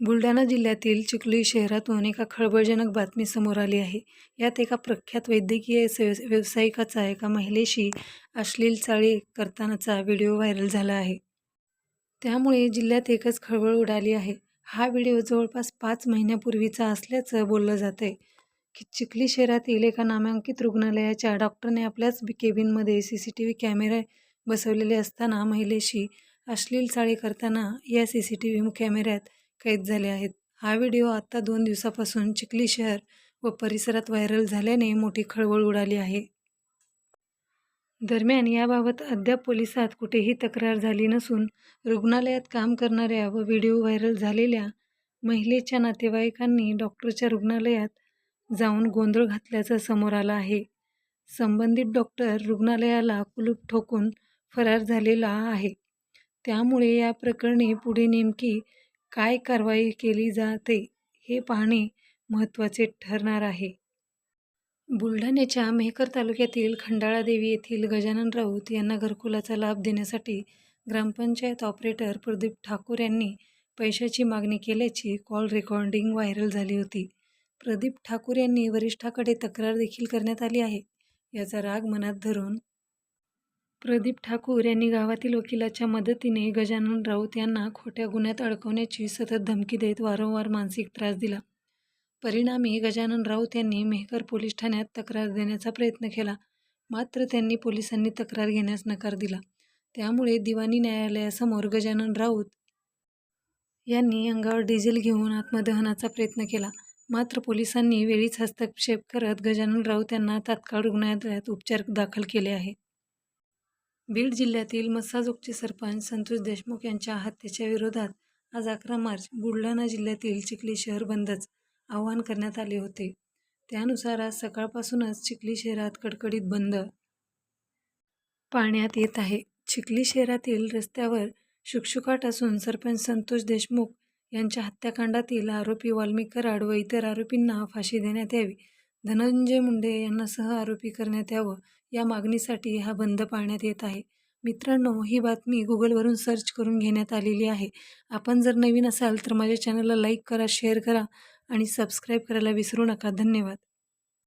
बुलढाणा जिल्ह्यातील चिखली शहरातून एका खळबळजनक बातमी समोर आली आहे. यात एका प्रख्यात वैद्यकीय व्यावसायिकाचा एका महिलेशी अश्लील चाळी करतानाचा व्हिडिओ व्हायरल झाला आहे. त्यामुळे जिल्ह्यात एकच खळबळ उडाली आहे. हा व्हिडिओ जवळपास पाच महिन्यापूर्वीचा असल्याचं बोललं जातं आहे की चिखली शहरातील एका नामांकित रुग्णालयाच्या डॉक्टरने आपल्याच केबिनमध्ये सी सी टी व्ही कॅमेरे बसवलेले असताना महिलेशी अश्लील चाळी करताना या सी सी टी व्ही कॅमेऱ्यात कैद झाले आहेत. हा व्हिडिओ आता दोन दिवसापासून चिखली शहर व परिसरात व्हायरल झाल्याने मोठी खळबळ उडाली आहे. दरम्यान याबाबत अद्याप पोलिसात कुठेही तक्रार झाली नसून रुग्णालयात काम करणाऱ्या व व्हिडिओ व्हायरल झालेल्या महिलेच्या नातेवाईकांनी डॉक्टरच्या रुग्णालयात जाऊन गोंधळ घातल्याचं समोर आलं आहे. संबंधित डॉक्टर रुग्णालयाला कुलूप ठोकून फरार झालेला आहे. त्यामुळे या प्रकरणी पुढे नेमकी काय कारवाई केली जाते हे पाहणे महत्त्वाचे ठरणार आहे. बुलढाण्याच्या मेहकर तालुक्यातील खंडाळादेवी येथील गजानन राऊत यांना घरकुलाचा लाभ देण्यासाठी ग्रामपंचायत ऑपरेटर प्रदीप ठाकूर यांनी पैशाची मागणी केल्याची कॉल रेकॉर्डिंग व्हायरल झाली होती. प्रदीप ठाकूर यांनी वरिष्ठाकडे तक्रार देखील करण्यात आली आहे. याचा राग मनात धरून प्रदीप ठाकूर यांनी गावातील वकिलाच्या मदतीने गजानन राऊत यांना खोट्या गुन्ह्यात अडकवण्याची सतत धमकी देत वारंवार मानसिक त्रास दिला. परिणामी गजानन राऊत यांनी मेहकर पोलीस ठाण्यात तक्रार देण्याचा प्रयत्न केला. मात्र त्यांनी पोलिसांनी तक्रार घेण्यास नकार दिला. त्यामुळे दिवाणी न्यायालयासमोर गजानन राऊत यांनी अंगावर डिझेल घेऊन आत्मदहनाचा प्रयत्न केला. मात्र पोलिसांनी वेळीच हस्तक्षेप करत गजानन राऊत यांना तात्काळ रुग्णालयात उपचार दाखल केले आहे. बीड जिल्ह्यातील मस्साजोगचे सरपंच संतोष देशमुख यांच्या हत्येच्या विरोधात आज अकरा मार्च बुलढाणा जिल्ह्यातील चिखली शहर बंदच आवाहन करण्यात आले होते. त्यानुसार आज सकाळपासूनच चिखली शहरात कडकडीत बंद पाळण्यात येत आहे. चिखली शहरातील रस्त्यावर शुकशुकाट असून सरपंच संतोष देशमुख यांच्या हत्याकांडातील आरोपी वाल्मिक कराड व इतर आरोपींना फाशी देण्यात यावी, धनंजय मुंडे यांना सह आरोपी करण्यात यावं या मागणीसाठी हा बंद पाळण्यात येत आहे. मित्रांनो, ही बातमी गुगलवरून सर्च करून घेण्यात आलेली आहे. आपण जर नवीन असाल तर माझ्या चॅनलला लाईक करा, शेअर करा आणि सबस्क्राईब करायला विसरू नका. धन्यवाद.